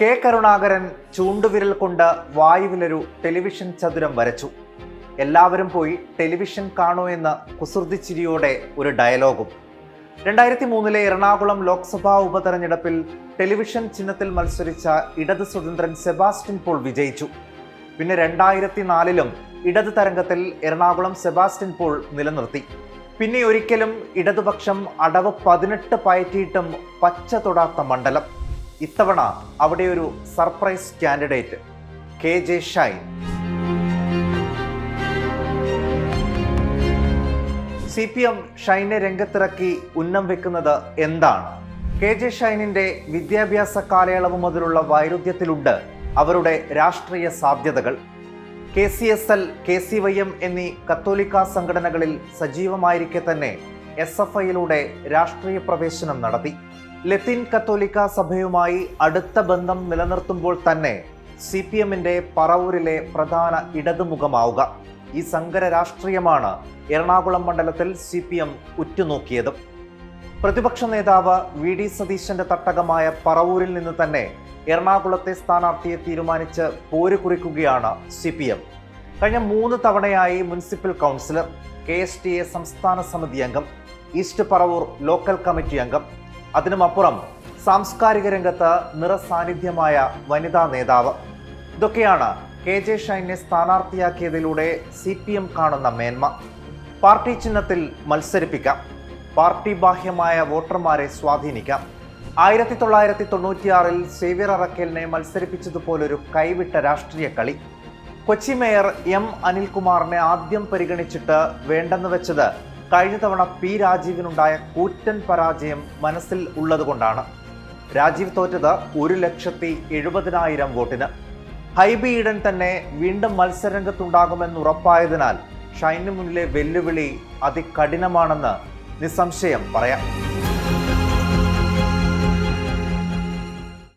K Karunakaran ചൂണ്ടുവിരൽ കൊണ്ട് വായുവിലൊരു television ചതുരം വരച്ചു. എല്ലാവരും പോയി ടെലിവിഷൻ കാണൂ എന്ന കുസൃതിച്ചിരിയോടെ ഒരു ഡയലോഗും. രണ്ടായിരത്തി മൂന്നിലെ എറണാകുളം ലോക്സഭാ ഉപതെരഞ്ഞെടുപ്പിൽ ടെലിവിഷൻ ചിഹ്നത്തിൽ മത്സരിച്ച ഇടത് സ്വതന്ത്രൻ സെബാസ്റ്റ്യൻ പോൾ വിജയിച്ചു. പിന്നെ രണ്ടായിരത്തി നാലിലും ഇടത് തരംഗത്തിൽ എറണാകുളം സെബാസ്റ്റ്യൻ പോൾ നിലനിർത്തി. പിന്നെ ഒരിക്കലും ഇടതുപക്ഷം അടവ് പതിനെട്ട് പയറ്റിയിട്ടും പച്ച തൊടാത്ത മണ്ഡലം. ഇത്തവണ അവിടെ ഒരു surprise candidate K J Shine. C P M ഷൈനെ രംഗത്തിറക്കി ഉന്നം വെക്കുന്നത് എന്താണ്? കെ ജെ ഷൈനിന്റെ വിദ്യാഭ്യാസ കാലയളവ് മുതലുള്ള വൈരുദ്ധ്യത്തിലുണ്ട് അവരുടെ രാഷ്ട്രീയ സാധ്യതകൾ. K C S L K C Y M എന്നീ കത്തോലിക്ക സംഘടനകളിൽ സജീവമായിരിക്കെ തന്നെ എസ് എഫ് ഐയിലൂടെ രാഷ്ട്രീയ പ്രവേശനം നടത്തി. ലത്തീൻ കത്തോലിക്ക സഭയുമായി അടുത്ത ബന്ധം നിലനിർത്തുമ്പോൾ തന്നെ സി പി എമ്മിന്റെ പറവൂരിലെ പ്രധാന ഇടതുമുഖമാവുക. ഈ സങ്കര രാഷ്ട്രീയമാണ് എറണാകുളം മണ്ഡലത്തിൽ സി പി എം ഉറ്റുനോക്കിയതും. പ്രതിപക്ഷ നേതാവ് വി ഡി സതീശന്റെ തട്ടകമായ പറവൂരിൽ നിന്ന് തന്നെ എറണാകുളത്തെ സ്ഥാനാർത്ഥിയെ തീരുമാനിച്ച് പോര് കുറിക്കുകയാണ് സി പി എം. കഴിഞ്ഞ മൂന്ന് തവണയായി municipal councillor K S T A സംസ്ഥാന സമിതി അംഗം ഈസ്റ്റ് പറവൂർ ലോക്കൽ കമ്മിറ്റി അംഗം അതിനുമപ്പുറം സാംസ്കാരിക രംഗത്ത് നിറസാന്നിധ്യമായ വനിതാ നേതാവ്. ഇതൊക്കെയാണ് കെ ജെ ഷൈനെ സ്ഥാനാർത്ഥിയാക്കിയതിലൂടെ സി പി എം കാണുന്ന മേന്മ. പാർട്ടി ചിഹ്നത്തിൽ മത്സരിപ്പിക്കാം. പാർട്ടി ബാഹ്യമായ വോട്ടർമാരെ സ്വാധീനിക്കാം. ആയിരത്തി തൊള്ളായിരത്തി തൊണ്ണൂറ്റിയാറിൽ സേവ്യർ അറക്കലിനെ മത്സരിപ്പിച്ചതുപോലൊരു കൈവിട്ട രാഷ്ട്രീയ കളി. കൊച്ചി മേയർ എം അനിൽകുമാറിനെ ആദ്യം പരിഗണിച്ചിട്ട് വേണ്ടെന്ന് വെച്ചത് കഴിഞ്ഞ തവണ പി രാജീവിനുണ്ടായ കൂറ്റൻ പരാജയം മനസ്സിൽ ഉള്ളതുകൊണ്ടാണ്. രാജീവ് തോറ്റത് ഒരു ലക്ഷത്തി എഴുപതിനായിരം വോട്ടിന്. ഹൈബി ഈഡൻ തന്നെ വീണ്ടും മത്സരരംഗത്തുണ്ടാകുമെന്ന് ഉറപ്പായതിനാൽ ഷൈനു മുന്നിലെ വെല്ലുവിളി അതികഠിനമാണെന്ന് നിസ്സംശയം പറയാം.